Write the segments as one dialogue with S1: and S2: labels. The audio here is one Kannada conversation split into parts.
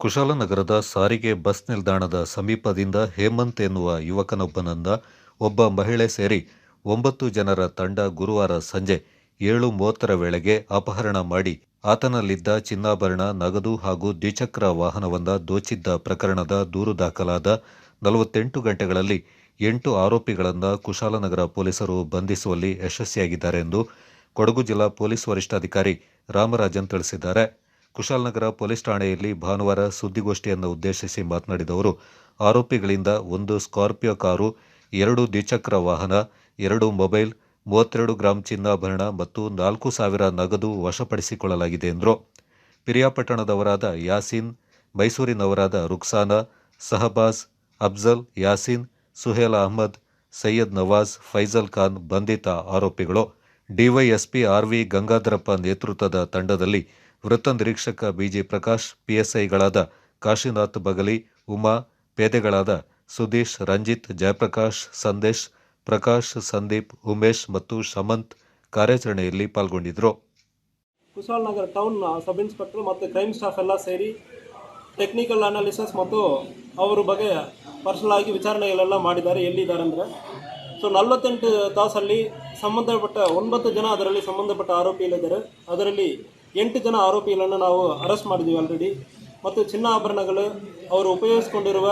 S1: ಕುಶಾಲನಗರದ ಸಾರಿಗೆ ಬಸ್ ನಿಲ್ದಾಣದ ಸಮೀಪದಿಂದ ಹೇಮಂತ್ ಎನ್ನುವ ಯುವಕನೊಬ್ಬನಂದ ಒಬ್ಬ ಮಹಿಳೆ ಸೇರಿ ಒಂಬತ್ತು ಜನರ ತಂಡ ಗುರುವಾರ ಸಂಜೆ ಏಳು ಮೂವತ್ತರ ವೇಳೆಗೆ ಅಪಹರಣ ಮಾಡಿ ಆತನಲ್ಲಿದ್ದ ಚಿನ್ನಾಭರಣ, ನಗದು ಹಾಗೂ ದ್ವಿಚಕ್ರ ವಾಹನವನ್ನ ದೋಚಿದ್ದ ಪ್ರಕರಣದ ದೂರು ದಾಖಲಾದ ನಲವತ್ತೆಂಟು ಗಂಟೆಗಳಲ್ಲಿ ಎಂಟು ಆರೋಪಿಗಳನ್ನು ಕುಶಾಲನಗರ ಪೊಲೀಸರು ಬಂಧಿಸುವಲ್ಲಿ ಯಶಸ್ವಿಯಾಗಿದ್ದಾರೆ ಎಂದು ಕೊಡಗು ಜಿಲ್ಲಾ ಪೊಲೀಸ್ ವರಿಷ್ಠಾಧಿಕಾರಿ ರಾಮರಾಜನ್ ತಿಳಿಸಿದ್ದಾರೆ. ಕುಶಾಲನಗರ ಪೊಲೀಸ್ ಠಾಣೆಯಲ್ಲಿ ಭಾನುವಾರ ಸುದ್ದಿಗೋಷ್ಠಿಯನ್ನು ಉದ್ದೇಶಿಸಿ ಮಾತನಾಡಿದ ಅವರು, ಆರೋಪಿಗಳಿಂದ ಒಂದು ಸ್ಕಾರ್ಪಿಯೋ ಕಾರು, ಎರಡು ದ್ವಿಚಕ್ರ ವಾಹನ, ಎರಡು ಮೊಬೈಲ್, ಮೂವತ್ತೆರಡು ಗ್ರಾಂ ಚಿನ್ನಾಭರಣ ಮತ್ತು ನಾಲ್ಕು ಸಾವಿರ ನಗದು ವಶಪಡಿಸಿಕೊಳ್ಳಲಾಗಿದೆ ಎಂದರು. ಪಿರಿಯಾಪಟ್ಟಣದವರಾದ ಯಾಸೀನ್, ಮೈಸೂರಿನವರಾದ ರುಕ್ಸಾನಾ ಸಹಬಾಜ್ ಅಫ್ಜಲ್, ಯಾಸೀನ್, ಸುಹೇಲ್ ಅಹಮದ್, ಸೈಯದ್ ನವಾಜ್, ಫೈಜಲ್ ಖಾನ್ ಬಂಧಿತ ಆರೋಪಿಗಳು. ಡಿವೈಎಸ್ಪಿ ಆರ್ವಿ ಗಂಗಾಧರಪ್ಪ ನೇತೃತ್ವದ ತಂಡದಲ್ಲಿ ವೃತ್ತ ನಿರೀಕ್ಷಕ ಬಿಜಿ ಪ್ರಕಾಶ್, ಪಿಎಸ್ಐಗಳಾದ ಕಾಶಿನಾಥ್ ಬಗಲಿ, ಉಮಾ, ಪೇದೆಗಳಾದ ಸುದೀಶ್, ರಂಜಿತ್, ಜಯಪ್ರಕಾಶ್, ಸಂದೇಶ್, ಪ್ರಕಾಶ್, ಸಂದೀಪ್, ಉಮೇಶ್ ಮತ್ತು ಶಮಂತ್ ಕಾರ್ಯಾಚರಣೆಯಲ್ಲಿ ಪಾಲ್ಗೊಂಡಿದ್ದರು.
S2: ಕುಶಾಲನಗರ ಟೌನ್ ಸಬ್ ಇನ್ಸ್ಪೆಕ್ಟರ್ ಮತ್ತು ಕ್ರೈಮ್ ಸ್ಟಾಫ್ ಎಲ್ಲ ಸೇರಿ ಟೆಕ್ನಿಕಲ್ ಅನಾಲಿಸಿಸ್ ಮತ್ತು ಅವರ ಬಗ್ಗೆ ಪರ್ಸನಲ್ ಆಗಿ ವಿಚಾರಣೆಗಳೆಲ್ಲ ಮಾಡಿದ್ದಾರೆ, ಎಲ್ಲಿದ್ದಾರೆ ಅಂದರೆ. ಸೊ ನಲವತ್ತೆಂಟು ತಾಸಲ್ಲಿ ಸಂಬಂಧಪಟ್ಟ, ಒಂಬತ್ತು ಜನ ಅದರಲ್ಲಿ ಸಂಬಂಧಪಟ್ಟ ಆರೋಪಿಗಳಿದ್ದಾರೆ. ಅದರಲ್ಲಿ ಎಂಟು ಜನ ಆರೋಪಿಗಳನ್ನು ನಾವು ಅರೆಸ್ಟ್ ಮಾಡಿದ್ದೀವಿ ಆಲ್ರೆಡಿ ಮತ್ತು ಚಿನ್ನ ಆಭರಣಗಳು, ಅವರು ಉಪಯೋಗಿಸ್ಕೊಂಡಿರುವ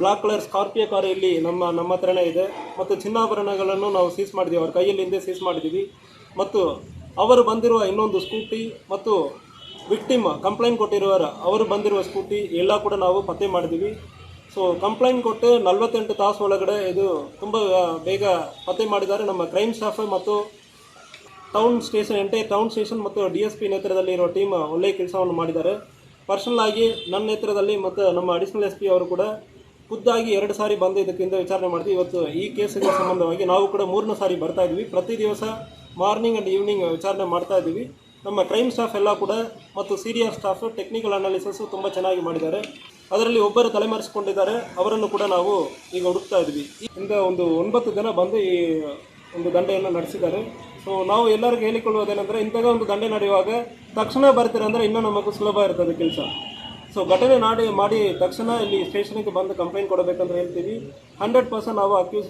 S2: ಬ್ಲಾಕ್ ಕಲರ್ ಸ್ಕಾರ್ಪಿಯೋ ಕಾರು ಇಲ್ಲಿ ನಮ್ಮ ನಮ್ಮ ಹತ್ರನೇ ಇದೆ. ಮತ್ತು ಚಿನ್ನಾಭರಣಗಳನ್ನು ನಾವು ಸೀಸ್ ಮಾಡಿದ್ದೀವಿ, ಅವ್ರ ಕೈಯಲ್ಲಿ ಸೀಸ್ ಮಾಡಿದ್ದೀವಿ. ಮತ್ತು ಅವರು ಬಂದಿರುವ ಇನ್ನೊಂದು ಸ್ಕೂಟಿ ಮತ್ತು ವಿಕ್ಟಿಮ್ ಕಂಪ್ಲೇಂಟ್ ಕೊಟ್ಟಿರುವರ ಅವರು ಬಂದಿರುವ ಸ್ಕೂಟಿ ಎಲ್ಲ ಕೂಡ ನಾವು ಪತ್ತೆ ಮಾಡಿದ್ದೀವಿ. ಸೊ ಕಂಪ್ಲೇಂಟ್ ಕೊಟ್ಟು ನಲವತ್ತೆಂಟು ತಾಸು ಒಳಗಡೆ ಇದು ತುಂಬ ಬೇಗ ಪತ್ತೆ ಮಾಡಿದ್ದಾರೆ ನಮ್ಮ ಕ್ರೈಮ್ ಸ್ಟಾಫ್ ಮತ್ತು ಟೌನ್ ಸ್ಟೇಷನ್ ಎಂಟೆ ಟೌನ್ ಸ್ಟೇಷನ್ ಮತ್ತು ಡಿ ಎಸ್ ಪಿ ನೇತೃತ್ವದಲ್ಲಿ ಇರೋ ಟೀಮ್ ಒಳ್ಳೆಯ ಕೆಲಸವನ್ನು ಮಾಡಿದ್ದಾರೆ. ಪರ್ಸನಲ್ ಆಗಿ ನನ್ನ ನೇತೃತ್ವದಲ್ಲಿ ಮತ್ತು ನಮ್ಮ ಅಡಿಷನಲ್ ಎಸ್ ಪಿ ಅವರು ಕೂಡ ಖುದ್ದಾಗಿ ಎರಡು ಸಾರಿ ಬಂದು ಇದಕ್ಕಿಂತ ವಿಚಾರಣೆ ಮಾಡ್ತೀವಿ. ಇವತ್ತು ಈ ಕೇಸಿಗೆ ಸಂಬಂಧವಾಗಿ ನಾವು ಕೂಡ ಮೂರನೇ ಸಾರಿ ಬರ್ತಾ ಇದ್ವಿ ಪ್ರತಿ ದಿವಸ ಮಾರ್ನಿಂಗ್ ಆ್ಯಂಡ್ ಈವ್ನಿಂಗ್ ವಿಚಾರಣೆ ಮಾಡ್ತಾ ಇದ್ದೀವಿ. ನಮ್ಮ ಕ್ರೈಮ್ ಸ್ಟಾಫ್ ಎಲ್ಲ ಕೂಡ ಮತ್ತು ಸೀರಿಯರ್ ಸ್ಟಾಫ್ ಟೆಕ್ನಿಕಲ್ ಅನಾಲಿಸಿಸ್ ತುಂಬ ಚೆನ್ನಾಗಿ ಮಾಡಿದ್ದಾರೆ. ಅದರಲ್ಲಿ ಒಬ್ಬರು ತಲೆಮರೆಸಿಕೊಂಡಿದ್ದಾರೆ. ಅವರನ್ನು ಕೂಡ ನಾವು ಈಗ ಹುಡುಕ್ತಾ ಇದ್ವಿ ಇಂದ ಒಂದು ಒಂಬತ್ತು ಜನ ಬಂದು ಈ ಒಂದು ದಂಡೆಯನ್ನು ನಡೆಸಿದ್ದಾರೆ. ಸೊ ನಾವು ಎಲ್ಲರಿಗೂ ಹೇಳಿಕೊಳ್ಳುವುದೇನೆಂದರೆ ಇಂತಹ ಒಂದು ದಂಡೆ ನಡೆಯುವಾಗ ತಕ್ಷಣ ಬರ್ತೀರಂದರೆ ಇನ್ನೂ ನಮಗೂ ಸುಲಭ ಇರ್ತದೆ ಕೆಲಸ. ಸೊ ಘಟನೆ ನಾಡಿ ಮಾಡಿ ತಕ್ಷಣ ಇಲ್ಲಿ ಸ್ಟೇಷನ್ಗೆ ಬಂದು ಕಂಪ್ಲೇಂಟ್ ಕೊಡಬೇಕಂತ ಹೇಳ್ತೀವಿ. ಹಂಡ್ರೆಡ್ ಪರ್ಸೆಂಟ್ ನಾವು ಅಕ್ಯೂಸ್